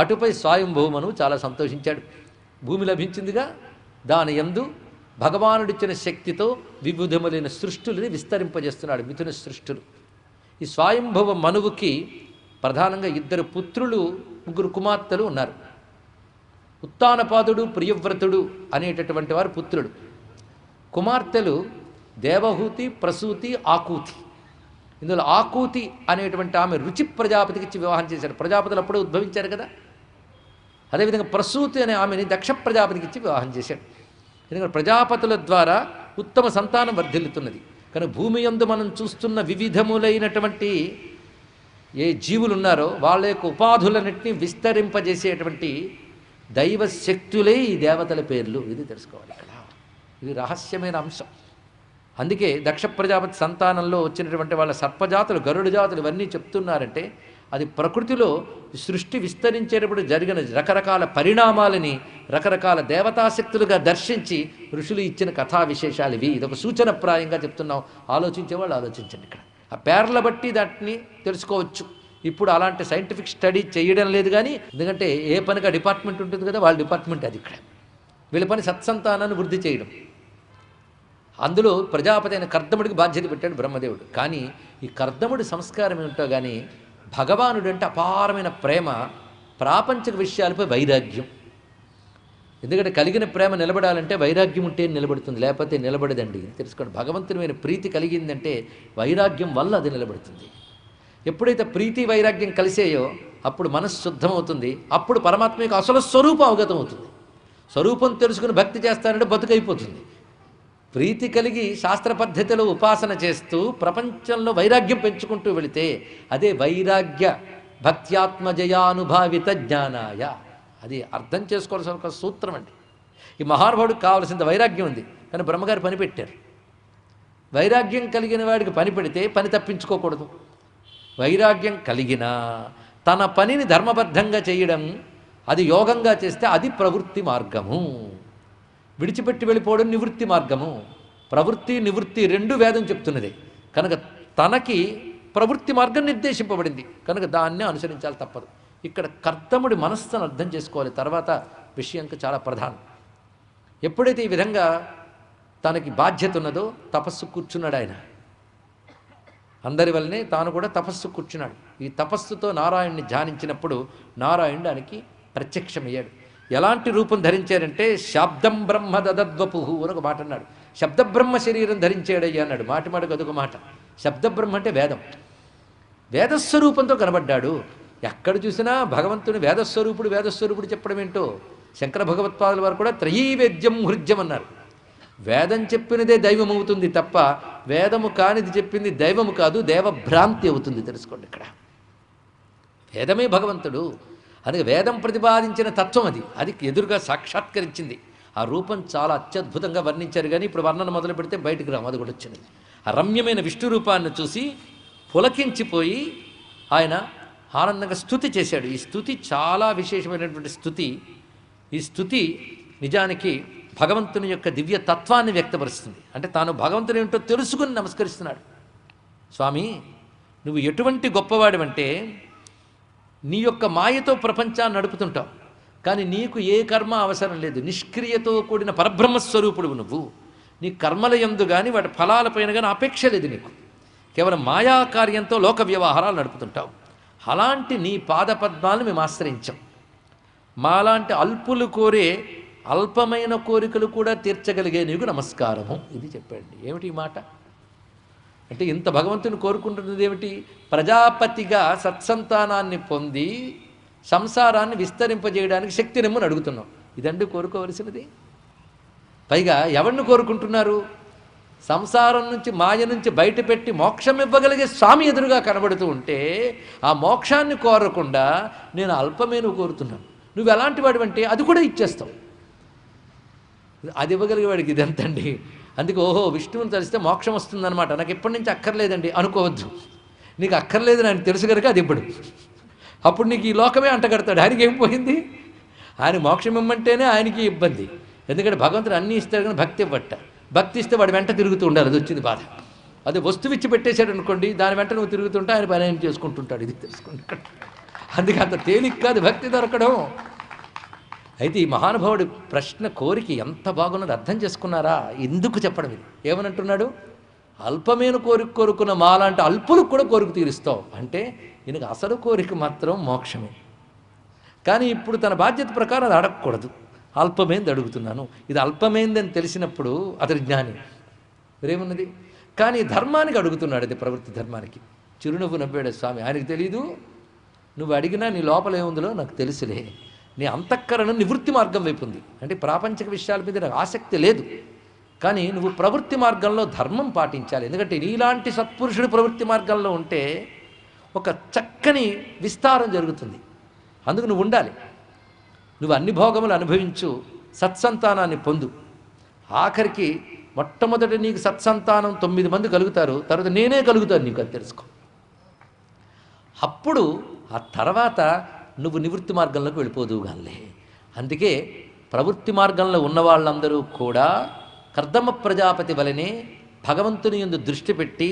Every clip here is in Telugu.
అటుపై స్వయంభూమను చాలా సంతోషించాడు. భూమి లభించిందిగా దాని యందు భగవానుడిచ్చిన శక్తితో వివిధములైన సృష్టులని విస్తరింపజేస్తున్నాడు మిథున సృష్టులు. ఈ స్వయంభవ మనువుకి ప్రధానంగా ఇద్దరు పుత్రులు ముగ్గురు కుమార్తెలు ఉన్నారు. ఉత్తానపాదుడు ప్రియవ్రతుడు అనేటటువంటి వారు పుత్రుడు కుమార్తెలు దేవహూతి ప్రసూతి ఆకూతి. ఇందులో ఆకూతి అనేటువంటి ఆమె రుచి ప్రజాపతికి ఇచ్చి వివాహం చేశారు ప్రజాపతులు అప్పుడే ఉద్భవించారు కదా. అదేవిధంగా ప్రసూతి అనే ఆమెని దక్ష ప్రజాపతికి ఇచ్చి వివాహం చేశాడు. ఎందుకంటే ప్రజాపతుల ద్వారా ఉత్తమ సంతానం వర్ధిల్లుతున్నది. కానీ భూమి యందు మనం చూస్తున్న వివిధములైనటువంటి ఏ జీవులు ఉన్నారో వాళ్ళ యొక్క ఉపాధులన్నింటినీ విస్తరింపజేసేటువంటి దైవ శక్తులే ఈ దేవతల పేర్లు ఇది తెలుసుకోవాలి ఇక్కడ ఇది రహస్యమైన అంశం. అందుకే దక్ష ప్రజాపతి సంతానంలో వచ్చినటువంటి వాళ్ళ సర్పజాతులు గరుడు జాతులు ఇవన్నీ చెప్తున్నారంటే అది ప్రకృతిలో సృష్టి విస్తరించేటప్పుడు జరిగిన రకరకాల పరిణామాలని రకరకాల దేవతాశక్తులుగా దర్శించి ఋషులు ఇచ్చిన కథా విశేషాలు ఇవి. ఇదొక సూచనప్రాయంగా చెప్తున్నాం. ఆలోచించేవాళ్ళు ఆలోచించండి ఇక్కడ. ఆ పేర్ల బట్టి దాటిని తెలుసుకోవచ్చు. ఇప్పుడు అలాంటి సైంటిఫిక్ స్టడీ చేయడం లేదు కానీ ఎందుకంటే ఏ పనిగా డిపార్ట్మెంట్ ఉంటుంది కదా వాళ్ళ డిపార్ట్మెంట్ అది ఇక్కడ. వీళ్ళ పని సత్సంతానాన్ని వృద్ధి చేయడం. అందులో ప్రజాపతి అయిన కర్దముడికి బాధ్యత పెట్టాడు బ్రహ్మదేవుడు. కానీ ఈ కర్దముడి సంస్కారం ఏమిటో కానీ భగవానుడు అంటే అపారమైన ప్రేమ ప్రాపంచిక విషయాలపై వైరాగ్యం. ఎందుకంటే కలిగిన ప్రేమ నిలబడాలంటే వైరాగ్యం ఉంటే నిలబడుతుంది లేకపోతే నిలబడదండి. తెలుసుకోండి భగవంతుని ప్రీతి కలిగిందంటే వైరాగ్యం వల్ల అది నిలబడుతుంది. ఎప్పుడైతే ప్రీతి వైరాగ్యం కలిసేయో అప్పుడు మనస్సు శుద్ధమవుతుంది అప్పుడు పరమాత్మ యొక్క అసలు స్వరూపం అవగతం అవుతుంది స్వరూపం తెలుసుకుని భక్తి చేస్తానంటే బతుకైపోతుంది. ప్రీతి కలిగి శాస్త్ర పద్ధతిలో ఉపాసన చేస్తూ ప్రపంచంలో వైరాగ్యం పెంచుకుంటూ వెళితే అదే వైరాగ్య భక్త్యాత్మజయానుభావిత జ్ఞానాయ. అది అర్థం చేసుకోవాల్సిన ఒక సూత్రం అండి. ఈ మహానుభావుడికి కావాల్సింది వైరాగ్యం ఉంది. కానీ బ్రహ్మగారు పని పెట్టారు. వైరాగ్యం కలిగిన వాడికి పని పెడితే పని తప్పించుకోకూడదు. వైరాగ్యం కలిగినా తన పనిని ధర్మబద్ధంగా చేయడం అది యోగంగా చేస్తే అది ప్రవృత్తి మార్గము. విడిచిపెట్టి వెళ్ళిపోవడం నివృత్తి మార్గము. ప్రవృత్తి నివృత్తి రెండు వేదం చెప్తున్నది. కనుక తనకి ప్రవృత్తి మార్గం నిర్దేశింపబడింది. కనుక దాన్నే అనుసరించాలి తప్పదు. ఇక్కడ కర్తముడి మనస్సును అర్థం చేసుకోవాలి. తర్వాత విషయంకి చాలా ప్రధానం. ఎప్పుడైతే ఈ విధంగా తనకి బాధ్యత ఉన్నదో తపస్సు కూర్చున్నాడు ఆయన. అందరి వల్లనే తాను కూడా తపస్సు కూర్చున్నాడు. ఈ తపస్సుతో నారాయణ్ణి ధ్యానించినప్పుడు నారాయణుడు ఆయనకి ప్రత్యక్షమయ్యాడు. ఎలాంటి రూపం ధరించారంటే శబ్దం బ్రహ్మ దదద్వపుహు అని ఒక మాట అన్నాడు. శబ్దబ్రహ్మ శరీరం ధరించాడయ్యా అన్నాడు. మాటి మాటకు అదొక మాట. శబ్దబ్రహ్మ అంటే వేదం. వేదస్వరూపంతో కనబడ్డాడు. ఎక్కడ చూసినా భగవంతుని వేదస్వరూపుడు వేదస్వరూపుడు చెప్పడం ఏంటో? శంకర భగవత్పాదుల వారు కూడా త్రయీవేద్యం హృద్యం అన్నారు. వేదం చెప్పినదే దైవం అవుతుంది తప్ప వేదము కానిది చెప్పింది దైవము కాదు దేవభ్రాంతి అవుతుంది తెలుసుకోండి ఇక్కడ. వేదమే భగవంతుడు. అందుకే వేదం ప్రతిపాదించిన తత్వం అది. అది ఎదురుగా సాక్షాత్కరించింది. ఆ రూపం చాలా అత్యద్భుతంగా వర్ణించారు కానీ ఇప్పుడు వర్ణన మొదలు పెడితే బయటకు రాము అది కూడా వచ్చింది ఆ రమ్యమైన విష్ణు రూపాన్ని చూసి పులకించిపోయి ఆయన ఆనందంగా స్థుతి చేశాడు. ఈ స్థుతి చాలా విశేషమైనటువంటి స్థుతి. ఈ స్థుతి నిజానికి భగవంతుని యొక్క దివ్య తత్వాన్ని వ్యక్తపరుస్తుంది. అంటే తాను భగవంతుని ఏమిటో తెలుసుకుని నమస్కరిస్తున్నాడు. స్వామి నువ్వు ఎటువంటి గొప్పవాడివంటే నీ యొక్క మాయతో ప్రపంచాన్ని నడుపుతుంటావు. కానీ నీకు ఏ కర్మ అవసరం లేదు. నిష్క్రియతో కూడిన పరబ్రహ్మస్వరూపుడు నువ్వు. నీ కర్మల ఎందు కానీ వాటి ఫలాలపైన కానీ అపేక్ష లేదు నీకు. కేవలం మాయా కార్యంతో లోక వ్యవహారాలు నడుపుతుంటావు. అలాంటి నీ పాదపద్మాలను మేము ఆశ్రయించాం. మాలాంటి అల్పులు కోరే అల్పమైన కోరికలు కూడా తీర్చగలిగే నీకు నమస్కారము. ఇది చెప్పండి. ఏమిటి ఈ మాట? అంటే ఇంత భగవంతుని కోరుకుంటున్నది ఏమిటి? ప్రజాపతిగా సత్సంతానాన్ని పొంది సంసారాన్ని విస్తరింపజేయడానికి శక్తి నిమ్మని అడుగుతున్నాం. ఇదండి కోరుకోవలసినది. పైగా ఎవరిని కోరుకుంటున్నారు? సంసారం నుంచి మాయ నుంచి బయటపెట్టి మోక్షం ఇవ్వగలిగే స్వామి ఎదురుగా కనబడుతూ ఉంటే ఆ మోక్షాన్ని కోరకుండా నేను అల్పమే నువ్వు కోరుతున్నాను. నువ్వు ఎలాంటి వాడు అంటే అది కూడా ఇచ్చేస్తావు. అది ఇవ్వగలిగే వాడికి ఇదంతండి? అందుకే ఓహో విష్ణువుని తలిస్తే మోక్షం వస్తుందన్నమాట. నాకు ఎప్పటి నుంచి అక్కర్లేదండి అనుకోవద్దు. నీకు అక్కర్లేదని ఆయన తెలుసు కనుక అది ఇప్పుడు అప్పుడు నీకు ఈ లోకమే అంటగడతాడు. ఆయనకి ఏం పోయింది? ఆయన మోక్షం ఇమ్మంటేనే ఆయనకి ఇబ్బంది. ఎందుకంటే భగవంతుడు అన్నీ ఇస్తాడు కానీ భక్తి ఇవ్వట భక్తి ఇస్తే వాడు వెంట తిరుగుతూ ఉండాలి అది వచ్చింది బాధ. అది వస్తువు ఇచ్చి పెట్టేశాడు అనుకోండి దాని వెంట నువ్వు తిరుగుతుంటే ఆయన పని ఏం చేసుకుంటుంటాడు. ఇది తెలుసుకోండి అందుకే అంత తేలిక కాదు భక్తి దొరకడం. అయితే ఈ మహానుభావుడి ప్రశ్న కోరిక ఎంత బాగున్నది అర్థం చేసుకున్నారా? ఎందుకు చెప్పడం ఇది? ఏమనంటున్నాడు? అల్పమైన కోరిక కోరుకున్న మాలాంటి అల్పులకు కూడా కోరిక తీరుస్తావు. అంటే ఈయనకు అసలు కోరిక మాత్రం మోక్షమే. కానీ ఇప్పుడు తన బాధ్యత ప్రకారం అది అడగకూడదు. అల్పమైంది అడుగుతున్నాను. ఇది అల్పమైందని తెలిసినప్పుడు అతడి జ్ఞాని. మరేమున్నది? కానీ ధర్మానికి అడుగుతున్నాడు ఇది ప్రవృత్తి ధర్మానికి. చిరునవ్వు నవ్వాడు స్వామి ఆయనకు తెలీదు. నువ్వు అడిగినా నీ లోపల ఏముందో నాకు తెలుసులే. నీ అంతఃకరణ నివృత్తి మార్గం వైపు ఉంది. అంటే ప్రాపంచిక విషయాల మీద నాకు ఆసక్తి లేదు. కానీ నువ్వు ప్రవృత్తి మార్గంలో ధర్మం పాటించాలి. ఎందుకంటే నీలాంటి సత్పురుషుడు ప్రవృత్తి మార్గంలో ఉంటే ఒక చక్కని విస్తారం జరుగుతుంది. అందుకు నువ్వు ఉండాలి. నువ్వు అన్ని భోగములు అనుభవించు సత్సంతానాన్ని పొందు. ఆఖరికి మొట్టమొదటి నీకు సత్సంతానం తొమ్మిది మంది కలుగుతారు. తర్వాత నేనే కలుగుతాను నీకు అది తెలుసుకో. అప్పుడు ఆ తర్వాత నువ్వు నివృత్తి మార్గంలోకి వెళ్ళిపోదువు గానిలే. అందుకే ప్రవృత్తి మార్గంలో ఉన్న వాళ్ళందరూ కూడా కర్దమ ప్రజాపతి వలనే భగవంతుని యందు దృష్టి పెట్టి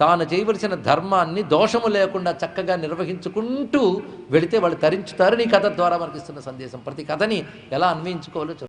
తాను చేయవలసిన ధర్మాన్ని దోషము లేకుండా చక్కగా నిర్వహించుకుంటూ వెళితే వాళ్ళు తరించుతారు. నీ కథ ద్వారా మనకిస్తున్న సందేశం. ప్రతి కథని ఎలా అన్వయించుకోవాలో